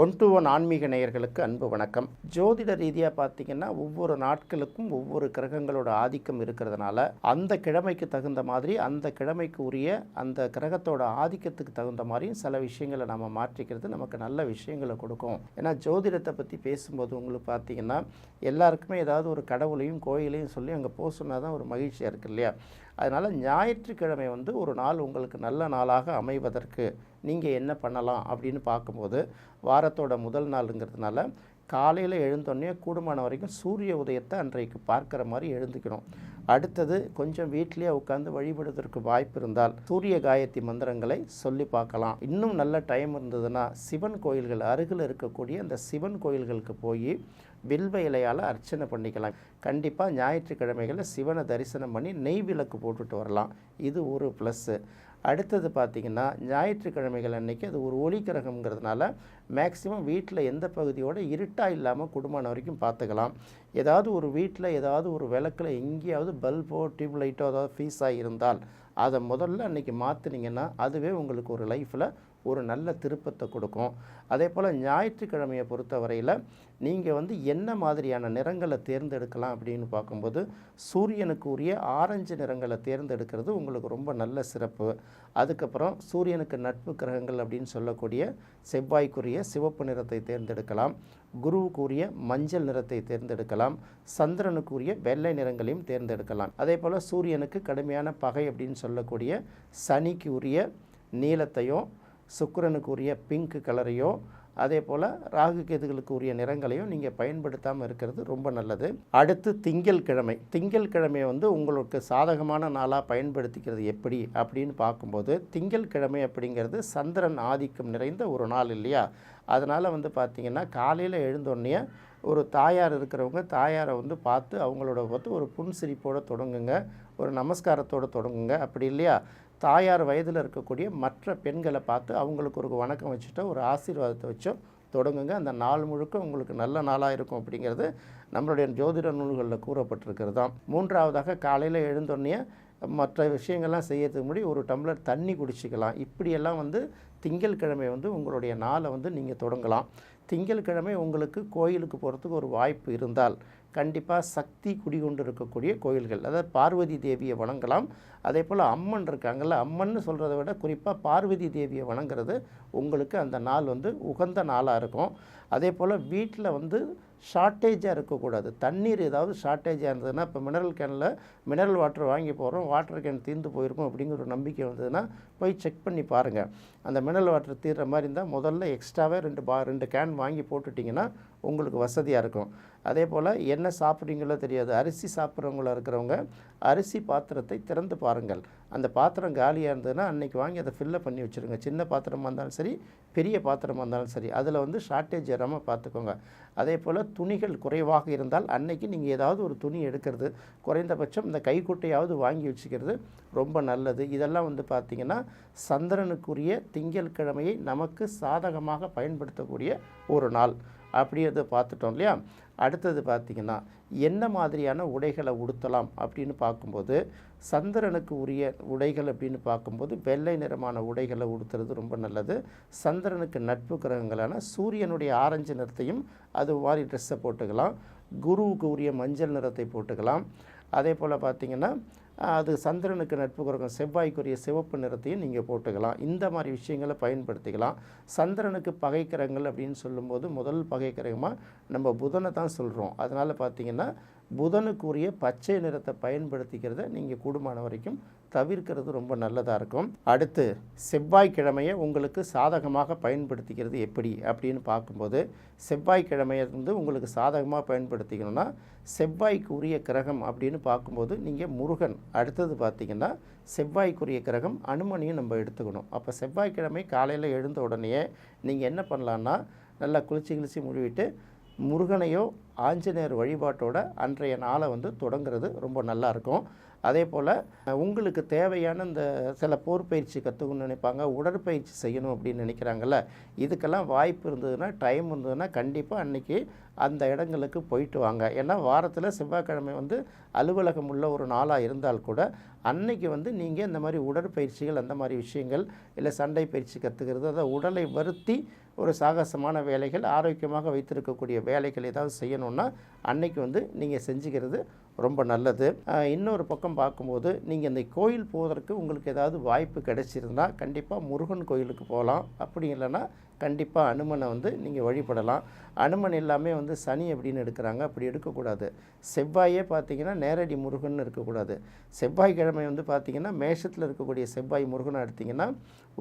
One to one ஆன்மீக நேயர்களுக்கு அன்பு வணக்கம். ஜோதிட ரீதியாக பார்த்தீங்கன்னா ஒவ்வொரு நாட்களுக்கும் ஒவ்வொரு கிரகங்களோட ஆதிக்கம் இருக்கிறதுனால அந்த கிழமைக்கு தகுந்த மாதிரி அந்த கிழமைக்கு உரிய அந்த கிரகத்தோட ஆதிக்கத்துக்கு தகுந்த மாதிரியும் சில விஷயங்களை நம்ம மாற்றிக்கிறது நமக்கு நல்ல விஷயங்களை கொடுக்கும். ஏன்னா ஜோதிடத்தை பற்றி பேசும்போது உங்களுக்கு பார்த்தீங்கன்னா எல்லாருக்குமே ஏதாவது ஒரு கடவுளையும் கோயிலையும் சொல்லி அங்கே போக சொன்னால் தான் ஒரு மகிழ்ச்சியாக இருக்கு இல்லையா? அதனால் ஞாயிற்றுக்கிழமை வந்து ஒரு நாள் உங்களுக்கு நல்ல நாளாக அமைவதற்கு நீங்கள் என்ன பண்ணலாம் அப்படின்னு பார்க்கும்போது வாரத்தோட முதல் நாளுங்கிறதுனால காலையில் எழுந்தோடனே கூடுமான வரைக்கும் சூரிய உதயத்தை அன்றைக்கு பார்க்குற மாதிரி எழுந்துக்கணும். அடுத்தது கொஞ்சம் வீட்டிலேயே உட்காந்து வழிபடுவதற்கு வாய்ப்பு இருந்தால் சூரிய காயத்ரி மந்திரங்களை சொல்லி பார்க்கலாம். இன்னும் நல்ல டைம் இருந்ததுன்னா சிவன் கோயில்கள் அருகில் இருக்கக்கூடிய அந்த சிவன் கோயில்களுக்கு போய் வில்வ இலையால் அர்ச்சனை பண்ணிக்கலாம். கண்டிப்பாக ஞாயிற்றுக்கிழமைகளில் சிவனை தரிசனம் பண்ணி நெய் விளக்கு போட்டுட்டு வரலாம். இது ஒரு ப்ளஸ்ஸு அடுத்தது பார்த்திங்கன்னா ஞாயிற்றுக்கிழமைகள் அன்னைக்கு அது ஒரு ஒளி கிரகம்ங்கிறதுனால மேக்ஸிமம் வீட்டில் எந்த பகுதியோட இருட்டாக இல்லாமல் குடும்பம் வரைக்கும் பார்த்துக்கலாம். ஏதாவது ஒரு வீட்டில் ஏதாவது ஒரு விளக்கில் எங்கேயாவது பல்போ டியூப் லைட்டோ ஏதாவது ஃபீஸாக இருந்தால் அதை முதல்ல அன்றைக்கி மாற்றினீங்கன்னா அதுவே உங்களுக்கு ஒரு லைஃப்பில் ஒரு நல்ல திருப்பத்தை கொடுக்கும். அதே போல் ஞாயிற்றுக்கிழமையை பொறுத்த வரையில் நீங்கள் வந்து என்ன மாதிரியான நிறங்களை தேர்ந்தெடுக்கலாம் அப்படின்னு பார்க்கும்போது சூரியனுக்கு உரிய ஆரஞ்சு நிறங்களை தேர்ந்தெடுக்கிறது உங்களுக்கு ரொம்ப நல்ல சிறப்பு. அதுக்கப்புறம் சூரியனுக்கு நட்பு கிரகங்கள் அப்படின்னு சொல்லக்கூடிய செவ்வாய்க்குரிய சிவப்பு நிறத்தை தேர்ந்தெடுக்கலாம். குருவுக்குரிய மஞ்சள் நிறத்தை தேர்ந்தெடுக்கலாம். சந்திரனுக்குரிய வெள்ளை நிறங்களையும் தேர்ந்தெடுக்கலாம். அதே போல் சூரியனுக்கு கடுமையான பகை அப்படின்னு சொல்லக்கூடிய சனிக்கு உரிய நீளத்தையும் சுக்கரனுக்கு உரிய பிங்க் கலரையோ அதே போல் ராகு கேதுகளுக்கு உரிய நிறங்களையும் நீங்கள் பயன்படுத்தாமல் இருக்கிறது ரொம்ப நல்லது. அடுத்து திங்கள் கிழமை. திங்கள் கிழமையை வந்து உங்களுக்கு சாதகமான நாளாக பயன்படுத்திக்கிறது எப்படி அப்படின்னு பார்க்கும்போது திங்கள் கிழமை அப்படிங்கிறது சந்திரன் ஆதிக்கம் நிறைந்த ஒரு நாள் இல்லையா? அதனால் வந்து பார்த்திங்கன்னா காலையில் எழுந்தோடனே ஒரு தாயார் இருக்கிறவங்க தாயாரை வந்து பார்த்து அவங்களோட பார்த்து ஒரு புன்சிரிப்போடு தொடங்குங்க ஒரு நமஸ்காரத்தோடு தொடங்குங்க. அப்படி இல்லையா? தாயார் வயதில் இருக்கக்கூடிய மற்ற பெண்களை பார்த்து அவங்களுக்கு ஒரு வணக்கம் வச்சுட்டோ ஒரு ஆசீர்வாதத்தை வச்சோ தொடங்குங்க. அந்த நாள் முழுக்க உங்களுக்கு நல்ல நாளாக இருக்கும் அப்படிங்கிறது நம்மளுடைய ஜோதிட நூல்களில் கூறப்பட்டிருக்கிறது தான் மூன்றாவதாக காலையில் எழுந்தோடனே மற்ற விஷயங்கள்லாம் செய்யறதுக்கு முன்னாடி ஒரு டம்ளர் தண்ணி குடிச்சிக்கலாம். இப்படியெல்லாம் வந்து திங்கட்கிழமை வந்து உங்களுடைய நாளை வந்து நீங்கள் தொடங்கலாம். திங்கட்கிழமை உங்களுக்கு கோயிலுக்கு போகிறதுக்கு ஒரு வாய்ப்பு இருந்தால் கண்டிப்பாக சக்தி குடிகொண்டு இருக்கக்கூடிய கோயில்கள் அதாவது பார்வதி தேவியை வணங்கலாம். அதே போல் அம்மன் இருக்காங்கல்ல அம்மன்னு சொல்கிறத விட குறிப்பாக பார்வதி தேவியை வணங்குறது உங்களுக்கு அந்த நாள் வந்து உகந்த நாளாக இருக்கும். அதே போல் வீட்டில் வந்து ஷார்ட்டேஜாக இருக்கக்கூடாது. தண்ணீர் ஏதாவது ஷார்ட்டேஜாக இருந்ததுன்னா இப்போ மினரல் கேனில் மினரல் வாட்டர் வாங்கி போகிறோம் வாட்டர் கேன் தீர்ந்து போயிருக்கும் அப்படிங்கிற ஒரு நம்பிக்கை வந்ததுன்னா போய் செக் பண்ணி பாருங்கள் அந்த மினரல் வாட்டர் தீர்ற மாதிரி இருந்தால் முதல்ல எக்ஸ்ட்ராவே ரெண்டு பா ரெண்டு கேன் வாங்கி போட்டுட்டிங்கன்னா உங்களுக்கு வசதியாக இருக்கும். அதே போல் என்ன சாப்பிட்றீங்களோ தெரியாது. அரிசி சாப்பிட்றவங்களா இருக்கிறவங்க அரிசி பாத்திரத்தை திறந்து பாருங்கள். அந்த பாத்திரம் காலியாக இருந்ததுன்னா அன்றைக்கி வாங்கி அதை ஃபில்லப் பண்ணி வச்சுருங்க. சின்ன பாத்திரமாக இருந்தாலும் சரி பெரிய பாத்திரமாக இருந்தாலும் சரி. அதில் வந்து ஷார்ட்டேஜ் வராமல் பார்த்துக்கோங்க அதே போல் துணிகள் குறைவாக இருந்தால் அன்னைக்கு நீங்கள் ஏதாவது ஒரு துணி எடுக்கிறது குறைந்தபட்சம் இந்த கைக்குட்டையாவது வாங்கி வச்சுக்கிறது ரொம்ப நல்லது. இதெல்லாம் வந்து பார்த்திங்கன்னா சந்திரனுக்குரிய திங்கட்கிழமையை நமக்கு சாதகமாக பயன்படுத்தக்கூடிய ஒரு நாள். அப்படி பார்த்துட்டோம் இல்லையா? அடுத்தது பார்த்திங்கன்னா என்ன மாதிரியான உடைகளை உடுத்தலாம் அப்படின்னு பார்க்கும்போது சந்திரனுக்கு உரிய உடைகள் அப்படின்னு பார்க்கும்போது வெள்ளை நிறமான உடைகளை உடுத்துறது ரொம்ப நல்லது. சந்திரனுக்கு நட்பு கிரகங்களான சூரியனுடைய ஆரஞ்சு நிறத்தையும் அது மாதிரி ட்ரெஸ்ஸை போட்டுக்கலாம். குருவுக்கு உரிய மஞ்சள் நிறத்தை போட்டுக்கலாம். அதே போல் பார்த்திங்கன்னா அது சந்திரனுக்கு நட்பு கிரகம் செவ்வாய்க்குரிய சிவப்பு நிறத்தையும் நீங்கள் போட்டுக்கலாம். இந்த மாதிரி விஷயங்களை பயன்படுத்திக்கலாம். சந்திரனுக்கு பகைக்கிரகங்கள் அப்படின்னு சொல்லும்போது முதல் பகைக்கிரகமாக நம்ம புதனை தான் சொல்கிறோம் அதனால் பார்த்திங்கன்னா புதனுக்குரிய பச்சை நிறத்தை பயன்படுத்திக்கிறத நீங்கள் கூடுமான வரைக்கும் தவிர்க்கிறது ரொம்ப நல்லதாக இருக்கும். அடுத்து செவ்வாய்க்கிழமையை உங்களுக்கு சாதகமாக பயன்படுத்திக்கிறது எப்படி அப்படின்னு பார்க்கும்போது செவ்வாய்க்கிழமையை வந்து உங்களுக்கு சாதகமாக பயன்படுத்திக்கணும்னா செவ்வாய்க்கு உரிய கிரகம் அப்படின்னு பார்க்கும்போது நீங்கள் முருகன். அடுத்தது பார்த்திங்கன்னா செவ்வாய்க்குரிய கிரகம் அனுமனியும் நம்ம எடுத்துக்கணும். அப்போ செவ்வாய்க்கிழமை காலையில் எழுந்த உடனே நீங்கள் என்ன பண்ணலான்னா நல்லா குளிச்சு கிழிச்சு முழுவிட்டு முருகனையோ ஆஞ்சநேயர் வழிபாட்டோட அன்றைய நாளை வந்து தொடங்குறது ரொம்ப நல்லாயிருக்கும். அதே போல் உங்களுக்கு தேவையான இந்த சில போர் பயிற்சி கற்றுக்கணும்னு நினைப்பாங்க உடற்பயிற்சி செய்யணும் அப்படின்னு நினைக்கிறாங்கல்ல இதுக்கெல்லாம் வாய்ப்பு இருந்ததுன்னா டைம் இருந்ததுன்னா கண்டிப்பாக அன்றைக்கி அந்த இடங்களுக்கு போயிட்டு வாங்க. ஏன்னா வாரத்தில் செவ்வாய்க்கிழமை வந்து அலுவலகம் உள்ள ஒரு நாளாக இருந்தால் கூட அன்னைக்கு வந்து நீங்கள் இந்த மாதிரி உடற்பயிற்சிகள் அந்த மாதிரி விஷயங்கள் இல்லை சண்டை பயிற்சி கற்றுக்கிறது அதை உடலை வருத்தி ஒரு சாகசமான வேலைகள் ஆரோக்கியமாக வைத்திருக்கக்கூடிய வேலைகள் ஏதாவது செய்யணும்னா அன்னைக்கு வந்து நீங்கள் செஞ்சுக்கிறது ரொம்ப நல்லது. இன்னொரு பக்கம் பார்க்கும்போது நீங்கள் இந்த கோயில் போவதற்கு உங்களுக்கு ஏதாவது வாய்ப்பு கிடைச்சிருந்தா கண்டிப்பாக முருகன் கோயிலுக்கு போகலாம் அப்படி இல்லைன்னா கண்டிப்பாக அனுமனை வந்து நீங்கள் வழிபடலாம். அனுமன் எல்லாமே வந்து சனி அப்படின்னு எடுக்கிறாங்க. அப்படி எடுக்கக்கூடாது. செவ்வாயே பார்த்தீங்கன்னா நேரடி முருகன் இருக்கக்கூடாது. செவ்வாய்க்கிழமை வந்து பார்த்தீங்கன்னா மேஷத்தில் இருக்கக்கூடிய செவ்வாய் முருகனை எடுத்திங்கன்னா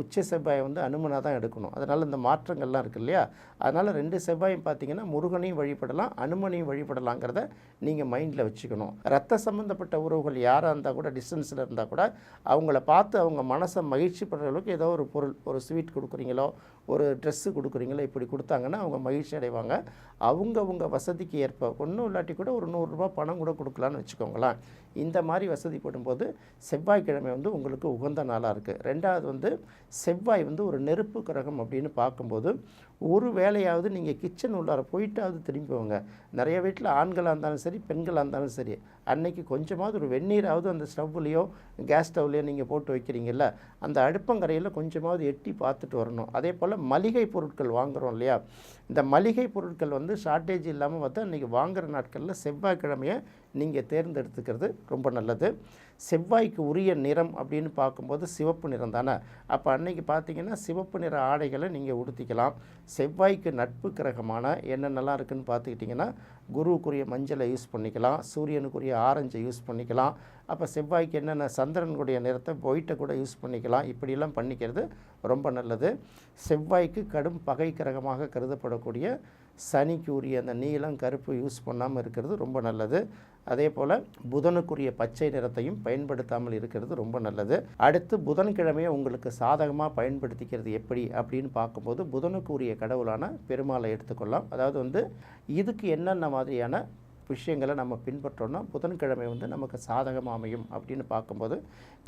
உச்ச செவ்வாயை வந்து அனுமனாக தான் எடுக்கணும். அதனால் இந்த மாற்றங்கள்லாம் இருக்குது இல்லையா? அதனால் ரெண்டு செவ்வாயும் பார்த்தீங்கன்னா முருகனையும் வழிபடலாம் அனுமனையும் வழிபடலாங்கிறத நீங்கள் மைண்டில் வச்சுக்கணும். ரத்த சம்மந்தப்பட்ட உறவுகள் யாராக இருந்தால் கூட டிஸ்டன்ஸில் இருந்தால் கூட அவங்கள பார்த்து அவங்க மனசை மகிழ்ச்சி படுற அளவுக்கு ஏதோ ஒரு பொருள் ஒரு ஸ்வீட் கொடுக்குறீங்களோ ஒரு ட்ரெஸ் ட்ரெஸ்ஸு கொடுக்குறீங்களோ இப்படி கொடுத்தாங்கன்னா அவங்க மகிழ்ச்சி அடைவாங்க. அவங்க அவங்க வசதிக்கு ஏற்ப ஒன்றும் இல்லாட்டி கூட ஒரு நூறுரூபா பணம் கூட கொடுக்கலான்னு வச்சுக்கோங்களேன். இந்த மாதிரி வசதிப்படும்போது செவ்வாய்க்கிழமை வந்து உங்களுக்கு உகந்த நாளாக இருக்குது ரெண்டாவது வந்து செவ்வாய் வந்து ஒரு நெருப்பு கிரகம் அப்படின்னு பார்க்கும்போது ஒரு வேலையாவது நீங்கள் கிச்சன் உள்ளார போயிட்டாவது திரும்பி போங்க நிறைய வீட்டில் ஆண்களாக இருந்தாலும் சரி பெண்களாக இருந்தாலும் சரி அன்னைக்கு கொஞ்சமாவது ஒரு வெந்நீராவது அந்த ஸ்டவ்லேயோ கேஸ் ஸ்டவ்லேயோ நீங்கள் போட்டு வைக்கிறீங்கல்ல அந்த அடுப்பங்கரையில் கொஞ்சமாவது எட்டி பார்த்துட்டு வரணும். அதே போல் மளிகை பொருட்கள் வாங்குகிறோம் இல்லையா? இந்த மளிகை பொருட்கள் வந்து ஷார்ட்டேஜ் இல்லாமல் பார்த்தா இன்றைக்கி வாங்குகிற நாட்களில் செவ்வாய்க்கிழமையை நீங்கள் தேர்ந்தெடுத்துக்கிறது ரொம்ப நல்லது. செவ்வாய்க்கு உரிய நிறம் அப்படின்னு பார்க்கும்போது சிவப்பு நிறம் தானே? அப்போ அன்னைக்கு பார்த்தீங்கன்னா சிவப்பு நிற ஆடைகளை நீங்கள் உடுத்திக்கலாம். செவ்வாய்க்கு நட்பு கிரகமான என்னென்னலாம் இருக்குதுன்னு பார்த்துக்கிட்டிங்கன்னா குருவுக்குரிய மஞ்சளை யூஸ் பண்ணிக்கலாம் சூரியனுக்குரிய ஆரஞ்சை யூஸ் பண்ணிக்கலாம். அப்போ செவ்வாய்க்கு என்னென்ன சந்திரனுடைய நிறத்தை ஒயிட்டை கூட யூஸ் பண்ணிக்கலாம். இப்படியெல்லாம் பண்ணிக்கிறது ரொம்ப நல்லது. செவ்வாய்க்கு கடும் பகை கிரகமாக கருதப்படக்கூடிய சனிக்கு உரிய அந்த நீளம் கருப்பு யூஸ் பண்ணாமல் இருக்கிறது ரொம்ப நல்லது. அதே போல் புதனுக்குரிய பச்சை நிறத்தையும் பயன்படுத்தாமல் இருக்கிறது ரொம்ப நல்லது. அடுத்து புதன்கிழமையை உங்களுக்கு சாதகமாக பயன்படுத்திக்கிறது எப்படி அப்படின்னு பார்க்கும்போது புதனுக்குரிய கடவுளான பெருமாளை எடுத்துக்கொள்ளலாம். அதாவது வந்து இதுக்கு என்னென்ன மாதிரியான விஷயங்களை நம்ம பின்பற்றோன்னா புதன்கிழமை வந்து நமக்கு சாதகமாக அமையும் அப்படின்னு பார்க்கும்போது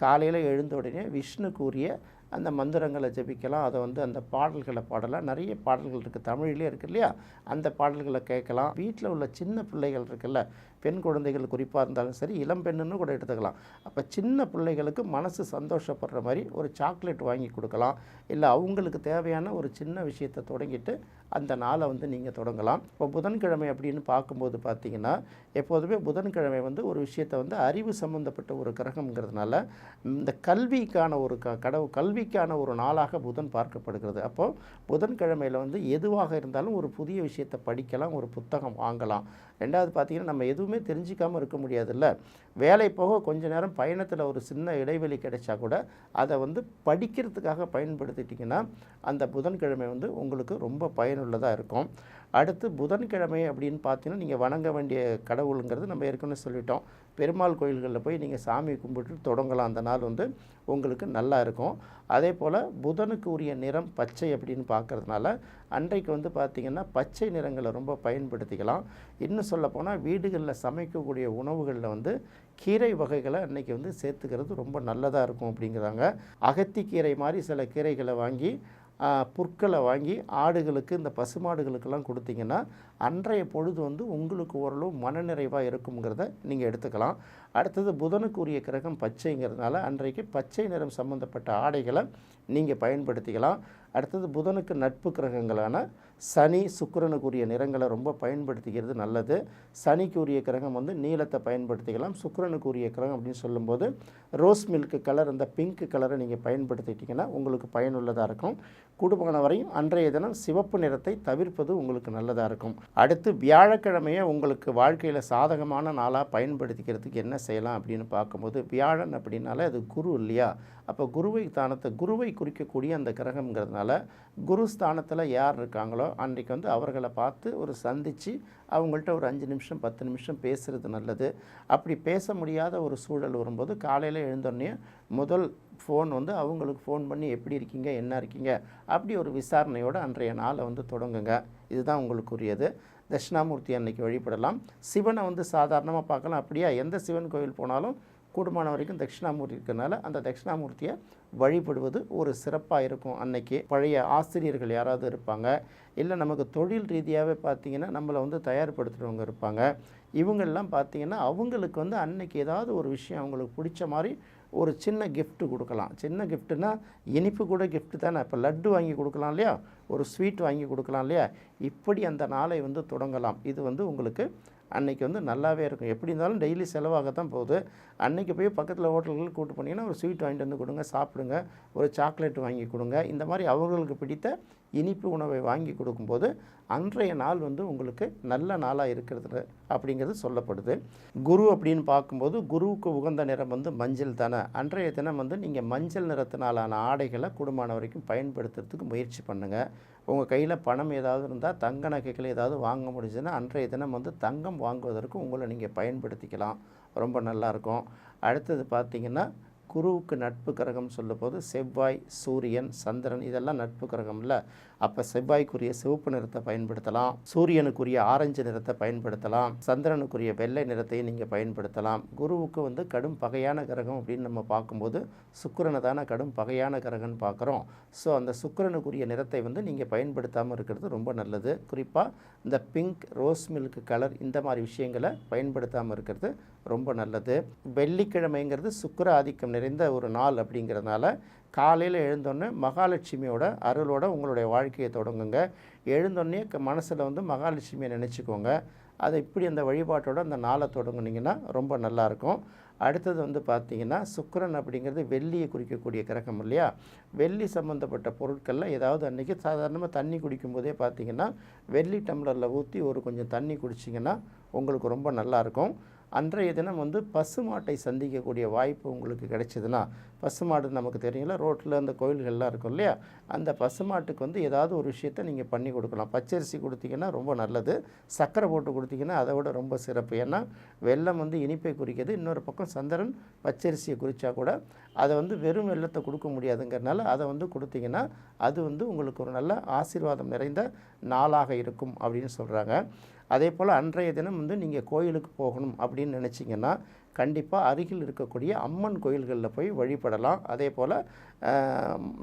காலையில் எழுந்த உடனே விஷ்ணுக்குரிய அந்த மந்திரங்களை ஜெபிக்கலாம் அதை வந்து அந்த பாடல்களை பாடலாம். நிறைய பாடல்கள் இருக்குது தமிழ்லேயே இருக்கு இல்லையா? அந்த பாடல்களை கேட்கலாம். வீட்டில் உள்ள சின்ன பிள்ளைகள் இருக்குல்ல பெண் குழந்தைகள் குறிப்பாக இருந்தாலும் சரி இளம் பெண்ணுன்னு கூட எடுத்துக்கலாம். அப்போ சின்ன பிள்ளைகளுக்கு மனசு சந்தோஷப்படுற மாதிரி ஒரு சாக்லேட் வாங்கி கொடுக்கலாம். இல்லை அவங்களுக்கு தேவையான ஒரு சின்ன விஷயத்தை தொடங்கிட்டு அந்த நாளை வந்து நீங்கள் தொடங்கலாம். இப்போ புதன்கிழமை அப்படின்னு பார்க்கும்போது பார்த்தீங்கன்னா எப்போதுமே புதன்கிழமை வந்து ஒரு விஷயத்தை வந்து அறிவு சம்மந்தப்பட்ட ஒரு கிரகம்ங்கிறதுனால இந்த கல்விக்கான ஒரு க கடவு கேள்விக்கான ஒரு நாளாக புதன் பார்க்கப்படுகிறது. அப்போது புதன்கிழமையில் வந்து எதுவாக இருந்தாலும் ஒரு புதிய விஷயத்தை படிக்கலாம் ஒரு புத்தகம் வாங்கலாம். ரெண்டாவது பார்த்தீங்கன்னா நம்ம எதுவுமே தெரிஞ்சிக்காமல் இருக்க முடியாதுல்ல. வேலை போக கொஞ்ச நேரம் பயணத்தில் ஒரு சின்ன இடைவெளி கிடைச்சா கூட அதை வந்து படிக்கிறதுக்காக பயன்படுத்திட்டிங்கன்னா அந்த புதன்கிழமை வந்து உங்களுக்கு ரொம்ப பயனுள்ளதாக இருக்கும். அடுத்து புதன்கிழமை அப்படின்னு பார்த்தீங்கன்னா நீங்கள் வணங்க வேண்டிய கடவுளுங்கிறது நம்ம ஏற்கனவே சொல்லிட்டோம். பெருமாள் கோயில்களில் போய் நீங்கள் சாமி கும்பிட்டு தொடங்கலாம். அந்த நாள் வந்து உங்களுக்கு நல்லா இருக்கும். அதே போல் புதனுக்கு உரிய நிறம் பச்சை அப்படின்னு பார்க்குறதுனால அன்றைக்கு வந்து பார்த்திங்கன்னா பச்சை நிறங்களை ரொம்ப பயன்படுத்திக்கலாம். இன்னும் சொல்லப்போனால் வீடுகளில் சமைக்கக்கூடிய உணவுகளில் வந்து கீரை வகைகளை அன்னைக்கு வந்து சேர்த்துக்கிறது ரொம்ப நல்லதாக இருக்கும் அப்படிங்கிறாங்க. அகத்திக்கீரை மாதிரி சில கீரைகளை வாங்கி புற்களை வாங்கி ஆடுகளுக்கு இந்த பசுமாடுகளுக்கெல்லாம் கொடுத்தீங்கன்னா அன்றைய பொழுது வந்து உங்களுக்கு ஓரளவு மனநிறைவாக இருக்குங்கிறத நீங்கள் எடுத்துக்கலாம். அடுத்தது புதனுக்குரிய கிரகம் பச்சைங்கிறதுனால அன்றைக்கு பச்சை நிறம் சம்பந்தப்பட்ட ஆடைகளை நீங்கள் பயன்படுத்திக்கலாம். அடுத்தது புதனுக்கு நட்பு கிரகங்களான சனி சுக்கிரனுக்குரிய நிறங்களை ரொம்ப பயன்படுத்திக்கிறது நல்லது. சனிக்குரிய கிரகம் வந்து நீளத்தை பயன்படுத்திக்கலாம். சுக்கிரனுக்குரிய கிரகம் அப்படின்னு சொல்லும்போது ரோஸ் மில்க் கலர் அந்த பிங்க் கலரை நீங்கள் பயன்படுத்திட்டிங்கன்னா உங்களுக்கு பயனுள்ளதாக இருக்கும். கூடுமான வரையும் அன்றைய தினம் சிவப்பு நிறத்தை தவிர்ப்பது உங்களுக்கு நல்லதாக இருக்கும். அடுத்து வியாழக்கிழமையை உங்களுக்கு வாழ்க்கையில் சாதகமான நாளாக பயன்படுத்திக்கிறதுக்கு என்ன செய்யலாம் அப்படின்னு பார்க்கும்போது வியாழன் அப்படின்னாலே அது குரு இல்லையா? அப்போ குருவை ஸ்தானத்தை குருவை குறிக்கக்கூடிய அந்த கிரகம்ங்கிறதுனால குரு ஸ்தானத்தில் யார் இருக்காங்களோ அன்றைக்கு வந்து அவர்களை பார்த்து ஒரு சந்தித்து அவங்கள்ட்ட ஒரு அஞ்சு நிமிஷம் பத்து நிமிஷம் பேசுகிறது நல்லது. அப்படி பேச முடியாத ஒரு சூழல் வரும்போது காலையில் எழுந்தோடனே முதல் ஃபோன் வந்து அவங்களுக்கு ஃபோன் பண்ணி எப்படி இருக்கீங்க? என்ன இருக்கீங்க? அப்படி ஒரு விசாரணையோடு அன்றைய நாளை வந்து தொடங்குங்க. இதுதான் உங்களுக்குரியது. தட்சிணாமூர்த்தி அன்னைக்கு வழிபடலாம். சிவனை வந்து சாதாரணமாக பார்க்கலாம். அப்படியா? எந்த சிவன் கோயில் போனாலும் கூடுமான வரைக்கும் தட்சிணாமூர்த்தி இருக்கிறனால அந்த தட்சிணாமூர்த்தியை வழிபடுவது ஒரு சிறப்பாக இருக்கும். அன்னைக்கு பழைய ஆசிரியர்கள் யாராவது இருப்பாங்க. இல்லை நமக்கு தொழில் ரீதியாகவே பார்த்தீங்கன்னா நம்மளை வந்து தயார்படுத்துகிறவங்க இருப்பாங்க. இவங்கெல்லாம் பார்த்தீங்கன்னா அவங்களுக்கு வந்து அன்னைக்கு ஏதாவது ஒரு விஷயம் அவங்களுக்கு பிடிச்ச மாதிரி ஒரு சின்ன கிஃப்ட்டு கொடுக்கலாம். சின்ன கிஃப்ட்டுனா இனிப்பு கூட கிஃப்ட்டு தானே. இப்போ லட்டு வாங்கி கொடுக்கலாம் இல்லையா? ஒரு ஸ்வீட் வாங்கி கொடுக்கலாம் இல்லையா? இப்படி அந்த நாளை வந்து தொடங்கலாம். இது வந்து உங்களுக்கு அன்றைக்கி வந்து நல்லாவே இருக்கும். எப்படி இருந்தாலும் டெய்லி செலவாகத்தான் போகுது. அன்றைக்கி போய் பக்கத்தில் ஹோட்டல்கள் கூட்டு போனீங்கன்னா ஒரு ஸ்வீட் வாங்கிட்டு வந்து கொடுங்க சாப்பிடுங்க. ஒரு சாக்லேட் வாங்கி கொடுங்க. இந்த மாதிரி அவர்களுக்கு பிடித்த இனிப்பு உணவை வாங்கி கொடுக்கும்போது அன்றைய நாள் வந்து உங்களுக்கு நல்ல நாளாக இருக்கிறது அப்படிங்கிறது சொல்லப்படுது. குரு அப்படின்னு பார்க்கும்போது குருவுக்கு உகந்த நிறம் வந்து மஞ்சள் தானே. அன்றைய தினம் வந்து நீங்கள் மஞ்சள் நிறத்தினாலான ஆடைகளை குடும்பமான வரைக்கும் பயன்படுத்துறதுக்கு முயற்சி பண்ணுங்கள் உங்கள் கையில் பணம் ஏதாவது இருந்தால் தங்க நகைகள் ஏதாவது வாங்க முடிஞ்சதுன்னா அன்றைய தினம் வந்து தங்கம் வாங்குவதற்கு உங்களை நீங்கள் பயன்படுத்திக்கலாம். ரொம்ப நல்லாயிருக்கும் அடுத்தது பார்த்தீங்கன்னா குருவுக்கு நட்பு கிரகம் சொல்லும்போது செவ்வாய் சூரியன் சந்திரன் இதெல்லாம் நட்பு கிரகம்ல. அப்போ செவ்வாய்க்குரிய சிவப்பு நிறத்தை பயன்படுத்தலாம். சூரியனுக்குரிய ஆரஞ்சு நிறத்தை பயன்படுத்தலாம். சந்திரனுக்குரிய வெள்ளை நிறத்தையும் நீங்கள் பயன்படுத்தலாம். குருவுக்கு வந்து கடும் பகையான கிரகம் அப்படின்னு நம்ம பார்க்கும்போது சுக்கரனை தானே கடும் பகையான கிரகம்னு பார்க்குறோம். ஸோ அந்த சுக்கரனுக்குரிய நிறத்தை வந்து நீங்கள் பயன்படுத்தாமல் இருக்கிறது ரொம்ப நல்லது. குறிப்பாக இந்த பிங்க் ரோஸ் மில்க் கலர் இந்த மாதிரி விஷயங்களை பயன்படுத்தாமல் இருக்கிறது ரொம்ப நல்லது. வெள்ளிக்கிழமைங்கிறது சுக்கர ஆதிக்கம் நிறைந்த ஒரு நாள் அப்படிங்கிறதுனால காலையில் எழுந்தோடனே மகாலட்சுமியோட அருளோட உங்களுடைய வாழ்க்கையை தொடங்குங்க. எழுந்தோடனே மனசில் வந்து மகாலட்சுமியை நினச்சிக்கோங்க. அதை இப்படி அந்த வழிபாட்டோட அந்த நாளை தொடங்குனீங்கன்னா ரொம்ப நல்லாயிருக்கும் அடுத்தது வந்து பார்த்தீங்கன்னா சுக்கரன் அப்படிங்கிறது வெள்ளியை குறிக்கக்கூடிய கிரகம் இல்லையா? வெள்ளி சம்மந்தப்பட்ட பொருட்களில் ஏதாவது அன்றைக்கி சாதாரணமாக தண்ணி குடிக்கும்போதே பார்த்தீங்கன்னா வெள்ளி டம்ளரில் ஊற்றி ஒரு கொஞ்சம் தண்ணி குடிச்சிங்கன்னா உங்களுக்கு ரொம்ப நல்லாயிருக்கும் அன்றைய தினம் வந்து பசுமாட்டை சந்திக்கக்கூடிய வாய்ப்பு உங்களுக்கு கிடைச்சதுன்னா பசுமாடு நமக்கு தெரியல ரோட்டில் அந்த கோயில்கள்லாம் இருக்கும் இல்லையா? அந்த பசுமாட்டுக்கு வந்து ஏதாவது ஒரு விஷயத்த நீங்கள் பண்ணி கொடுக்கலாம். பச்சரிசி கொடுத்தீங்கன்னா ரொம்ப நல்லது. சர்க்கரை போட்டு கொடுத்தீங்கன்னா அதை விட ரொம்ப சிறப்பு. ஏன்னா வெள்ளம் வந்து இனிப்பை குறிக்கிறது. இன்னொரு பக்கம் சந்திரன் பச்சரிசியை குறித்தா கூட அதை வந்து வெறும் வெள்ளத்தை கொடுக்க முடியாதுங்கிறனால அதை வந்து கொடுத்தீங்கன்னா அது வந்து உங்களுக்கு ஒரு நல்ல ஆசீர்வாதம் நிறைந்த நாளாக இருக்கும் அப்படின்னு சொல்கிறாங்க அதே போல் அன்றைய தினம் வந்து நீங்கள் கோயிலுக்கு போகணும் அப்படின்னு நினச்சிங்கன்னா கண்டிப்பாக அருகில் இருக்கக்கூடிய அம்மன் கோயில்களில் போய் வழிபடலாம். அதே போல்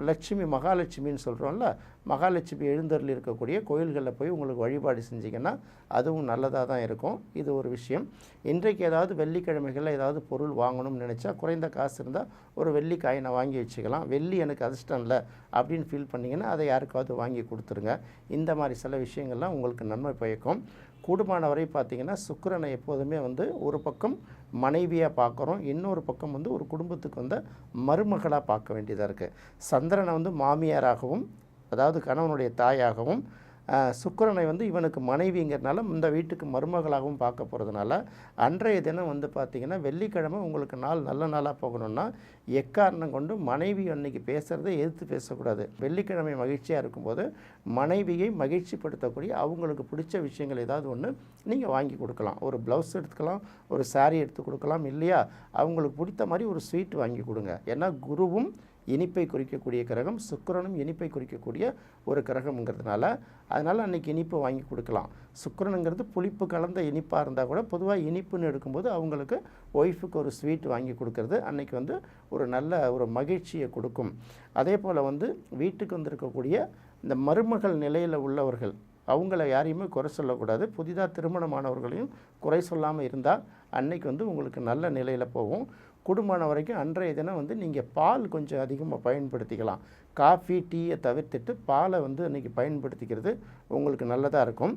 லட்சுமி மகாலட்சுமின்னு சொல்கிறோம்ல மகாலட்சுமி எழுந்தரில் இருக்கக்கூடிய கோயில்களில் போய் உங்களுக்கு வழிபாடு செஞ்சீங்கன்னா அதுவும் நல்லதாக தான் இருக்கும். இது ஒரு விஷயம். இன்றைக்கு ஏதாவது வெள்ளிக்கிழமைகளில் ஏதாவது பொருள் வாங்கணும்னு நினச்சா குறைந்த காசு இருந்தால் ஒரு வெள்ளி காயினை வாங்கி வச்சுக்கலாம். வெள்ளி எனக்கு அதிர்ஷ்டம் இல்லை அப்படின்னு ஃபீல் பண்ணிங்கன்னா அதை யாருக்காவது வாங்கி கொடுத்துருங்க. இந்த மாதிரி சில விஷயங்கள்லாம் உங்களுக்கு நன்மை பயக்கும். கூடுமான வரை பார்த்தீங்கன்னா சுக்கிரனை எப்போதுமே வந்து ஒரு பக்கம் மனைவியாக பார்க்குறோம். இன்னொரு பக்கம் வந்து ஒரு குடும்பத்துக்கு வந்து மருமகளாக பார்க்க வேண்டியதாக இருக்குது சந்திரனை வந்து மாமியாராகவும் அதாவது கணவனுடைய தாயாகவும் சுக்கரனை வந்து இவனுக்கு மனைவிங்கிறதுனால இந்த வீட்டுக்கு மருமகளாகவும் பார்க்க போகிறதுனால அன்றைய தினம் வந்து பார்த்திங்கன்னா வெள்ளிக்கிழமை உங்களுக்கு நாள் நல்ல நாளாக போகணும்னா எக்காரணம் கொண்டு மனைவி அன்னைக்கு பேசுகிறதை எதிர்த்து பேசக்கூடாது. வெள்ளிக்கிழமை மகிழ்ச்சியாக இருக்கும்போது மனைவியை மகிழ்ச்சிப்படுத்தக்கூடிய அவங்களுக்கு பிடிச்ச விஷயங்கள் ஏதாவது ஒன்று நீங்கள் வாங்கி கொடுக்கலாம். ஒரு ப்ளவுஸ் எடுத்துக்கலாம் ஒரு சாரீ எடுத்து கொடுக்கலாம் இல்லையா? அவங்களுக்கு பிடித்த மாதிரி ஒரு ஸ்வீட் வாங்கி கொடுங்க. ஏன்னா குருவும் இனிப்பை குறிக்கக்கூடிய கிரகம் சுக்கரனும் இனிப்பை குறிக்கக்கூடிய ஒரு கிரகம்ங்கிறதுனால அதனால் அன்றைக்கி இனிப்பு வாங்கி கொடுக்கலாம். சுக்கரனுங்கிறது புளிப்பு கலந்த இனிப்பாக இருந்தால் கூட பொதுவாக இனிப்புன்னு எடுக்கும்போது அவங்களுக்கு ஒய்ஃபுக்கு ஒரு ஸ்வீட் வாங்கி கொடுக்கறது அன்னைக்கு வந்து ஒரு நல்ல ஒரு மகிழ்ச்சியை கொடுக்கும். அதே போல் வந்து வீட்டுக்கு வந்திருக்கக்கூடிய இந்த மருமகள் நிலையில் உள்ளவர்கள் அவங்கள யாரையுமே குறை சொல்லக்கூடாது. புதிதாக திருமணமானவர்களையும் குறை சொல்லாமல் இருந்தால் அன்னைக்கு வந்து உங்களுக்கு நல்ல நிலையில் போகும். குடும்பமான வரைக்கும் அன்றைய தினம் வந்து நீங்கள் பால் கொஞ்சம் அதிகமாக பயன்படுத்திக்கலாம். காஃபி டீயை தவிர்த்துட்டு பாலை வந்து அன்றைக்கி பயன்படுத்திக்கிறது உங்களுக்கு நல்லதாக இருக்கும்.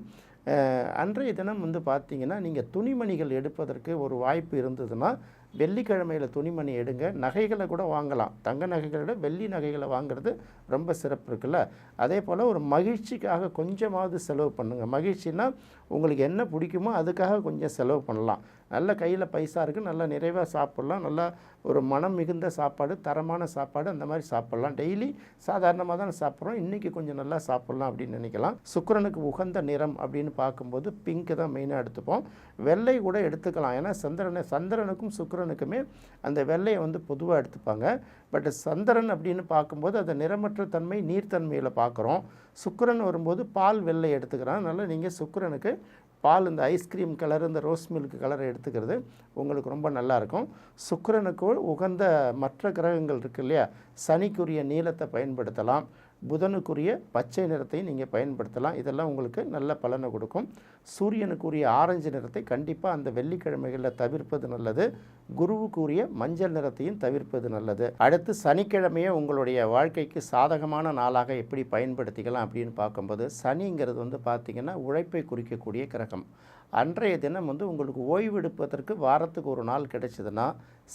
அன்றைய தினம் வந்து பார்த்தீங்கன்னா நீங்கள் துணிமணிகள் எடுப்பதற்கு ஒரு வாய்ப்பு இருந்ததுன்னா வெள்ளிக்கிழமையில் துணிமணி எடுங்க. நகைகளை கூட வாங்கலாம். தங்க நகைகளை விட வெள்ளி நகைகளை வாங்குறது ரொம்ப சிறப்பு இருக்குல்ல? அதே போல் ஒரு மகிழ்ச்சிக்காக கொஞ்சமாவது செலவு பண்ணுங்கள் மகிழ்ச்சின்னா உங்களுக்கு என்ன பிடிக்குமோ அதுக்காக கொஞ்சம் செலவு பண்ணலாம். நல்ல கையில் பைசா இருக்குது நல்ல நிறைவாக சாப்பிட்லாம். நல்லா ஒரு மனம் மிகுந்த சாப்பாடு தரமான சாப்பாடு அந்த மாதிரி சாப்பிட்லாம். டெய்லி சாதாரணமாக தான் சாப்பிட்றோம். இன்றைக்கி கொஞ்சம் நல்லா சாப்பிட்லாம் அப்படின்னு நினைக்கலாம். சுக்கரனுக்கு உகந்த நிறம் அப்படின்னு பார்க்கும்போது பிங்க்கு தான் மெயினாக எடுத்துப்போம். வெள்ளை கூட எடுத்துக்கலாம். ஏன்னா சந்திரனை சந்திரனுக்கும் சந்திரனுக்குமே அந்த வெள்ளையை வந்து பொதுவாக எடுத்துப்பாங்க. பட் சந்திரன் அப்படின்னு பார்க்கும்போது அந்த நிறமற்ற தன்மை நீர்த்தன்மையில் பார்க்குறோம். சுக்கரன் வரும்போது பால் வெள்ளை எடுத்துக்கிறான். அதனால் நீங்கள் சுக்கரனுக்கு பால் இந்த ஐஸ்கிரீம் கலர் இந்த ரோஸ் மில்க் கலரை எடுத்துக்கிறது உங்களுக்கு ரொம்ப நல்லா இருக்கும். சுக்கிரனுக்கு உகந்த மற்ற கிரகங்கள் இருக்கு இல்லையா? சனிக்குரிய நீளத்தை பயன்படுத்தலாம். புதனுக்குரிய பச்சை நிறத்தையும் நீங்கள் பயன்படுத்தலாம். இதெல்லாம் உங்களுக்கு நல்ல பலனை கொடுக்கும். சூரியனுக்குரிய ஆரஞ்சு நிறத்தை கண்டிப்பாக அந்த வெள்ளிக்கிழமைகளில் தவிர்ப்பது நல்லது. குருவுக்குரிய மஞ்சள் நிறத்தையும் தவிர்ப்பது நல்லது. அடுத்து சனிக்கிழமையே உங்களுடைய வாழ்க்கைக்கு சாதகமான நாளாக எப்படி பயன்படுத்திக்கலாம் அப்படின்னு பார்க்கும்போது சனிங்கிறது வந்து பார்த்திங்கன்னா உழைப்பை குறிக்கக்கூடிய கிரகம். அன்றைய தினம் வந்து உங்களுக்கு ஓய்வெடுப்பதற்கு வாரத்துக்கு ஒரு நாள் கிடைச்சதுன்னா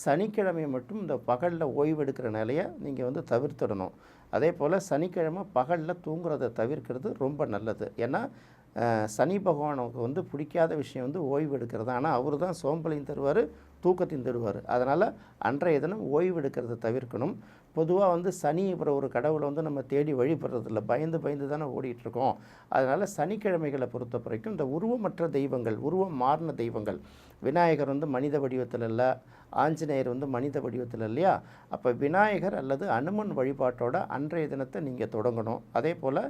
சனிக்கிழமை மட்டும் இந்த பகலில் ஓய்வெடுக்கிற நிலையை நீங்கள் வந்து தவிர்த்திடணும். அதே போல் சனிக்கிழமை பகலில் தூங்குறதை தவிர்க்கிறது ரொம்ப நல்லது. ஏன்னா சனி பகவானுக்கு வந்து பிடிக்காத விஷயம் வந்து ஓய்வு எடுக்கிறது ஆனால் அவர் தான் சோம்பலையும் தருவார் தூக்கத்தையும் தருவார். அதனால் அன்றைய தினம் ஓய்வு எடுக்கிறத தவிர்க்கணும். பொதுவாக வந்து சனி அப்புறம் ஒரு கடவுளை வந்து நம்ம தேடி வழிபடுறதில்ல. பயந்து பயந்து தானே ஓடிட்டுருக்கோம். அதனால் சனிக்கிழமைகளை பொறுத்த வரைக்கும் இந்த உருவமற்ற தெய்வங்கள் உருவம் மாறின தெய்வங்கள். விநாயகர் வந்து மனித வடிவத்தில் இல்லை ஆஞ்சநேயர் வந்து மனித வடிவத்தில் இல்லையா? அப்போ விநாயகர் அல்லது அனுமன் வழிபாட்டோட அன்றைய தினத்தை நீங்கள் தொடங்கணும். அதே போல்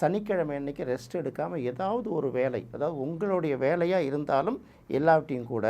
சனிக்கிழமை அன்னைக்கு ரெஸ்ட் எடுக்காமல் ஏதாவது ஒரு வேலை அதாவது உங்களுடைய வேலையாக இருந்தாலும் எல்லாவற்றையும் கூட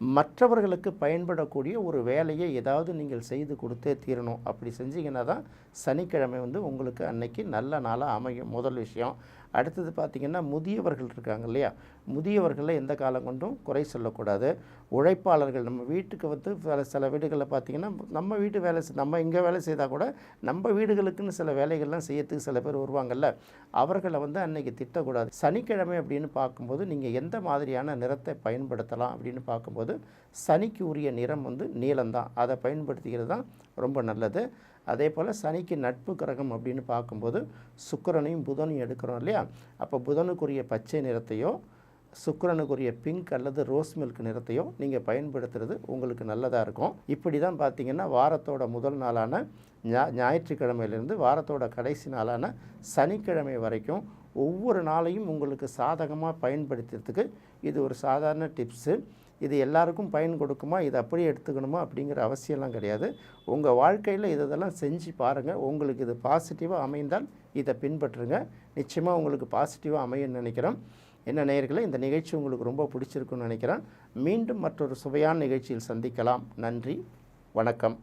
மற்றவர்களுக்கு பயன்படக்கூடிய ஒரு வேலையை ஏதாவது நீங்கள் செய்து கொடுத்தே தீரணும். அப்படி செஞ்சீங்கன்னா தான் சனிக்கிழமை வந்து உங்களுக்கு அன்னைக்கு நல்ல நாளாக அமையும். முதல் விஷயம். அடுத்தது பார்த்திங்கன்னா முதியவர்கள் இருக்காங்க இல்லையா? முதியவர்களை எந்த காலம் கொண்டும் குறை சொல்லக்கூடாது. உழைப்பாளர்கள் நம்ம வீட்டுக்கு வந்து சில சில வீடுகளில் பார்த்திங்கன்னா நம்ம வீட்டு வேலை செய்- நம்ம இங்கே வேலை செய்தால் கூட நம்ம வீடுகளுக்குன்னு சில வேலைகள்லாம் செய்யறதுக்கு சில பேர் வருவாங்கல்ல. அவர்களை வந்து அன்னைக்கு திட்டக்கூடாது. சனிக்கிழமை அப்படின்னு பார்க்கும்போது நீங்கள் எந்த மாதிரியான நிறத்தை பயன்படுத்தலாம் அப்படின்னு பார்க்கும்போது சனிக்கு உரிய நிறம் வந்து நீளம்தான். அதை பயன்படுத்திக்கிறது தான் ரொம்ப நல்லது. அதே போல் சனிக்கு நட்பு கிரகம் அப்படின்னு பார்க்கும்போது சுக்கரனையும் புதனையும் எடுக்கிறோம் இல்லையா? அப்போ புதனுக்குரிய பச்சை நிறத்தையோ சுக்கரனுக்குரிய பிங்க் அல்லது ரோஸ் மில்க் நிறத்தையோ நீங்கள் பயன்படுத்துறது உங்களுக்கு நல்லதாக இருக்கும். இப்படி தான் பார்த்தீங்கன்னா வாரத்தோட முதல் நாளான ஞா ஞாயிற்றுக்கிழமையிலேருந்து வாரத்தோட கடைசி நாளான சனிக்கிழமை வரைக்கும் ஒவ்வொரு நாளையும் உங்களுக்கு சாதகமாக பயன்படுத்துறதுக்கு இது ஒரு சாதாரண டிப்ஸு. இது எல்லாருக்கும் பயன் கொடுக்குமா? இது அப்படியே எடுத்துக்கணுமா? அப்படிங்கிற அவசியம்லாம் கிடையாது. உங்கள் வாழ்க்கையில் இதெல்லாம் செஞ்சு பாருங்கள் உங்களுக்கு இது பாசிட்டிவாக அமைந்தால் இதை பின்பற்றுங்க. நிச்சயமாக உங்களுக்கு பாசிட்டிவாக அமையும்னு நினைக்கிறோம். என்ன நேயர்களே இந்த நிகழ்ச்சி உங்களுக்கு ரொம்ப பிடிச்சிருக்குன்னு நினைக்கிறேன். மீண்டும் மற்றொரு சுவையான நிகழ்ச்சியில் சந்திக்கலாம். நன்றி. வணக்கம்.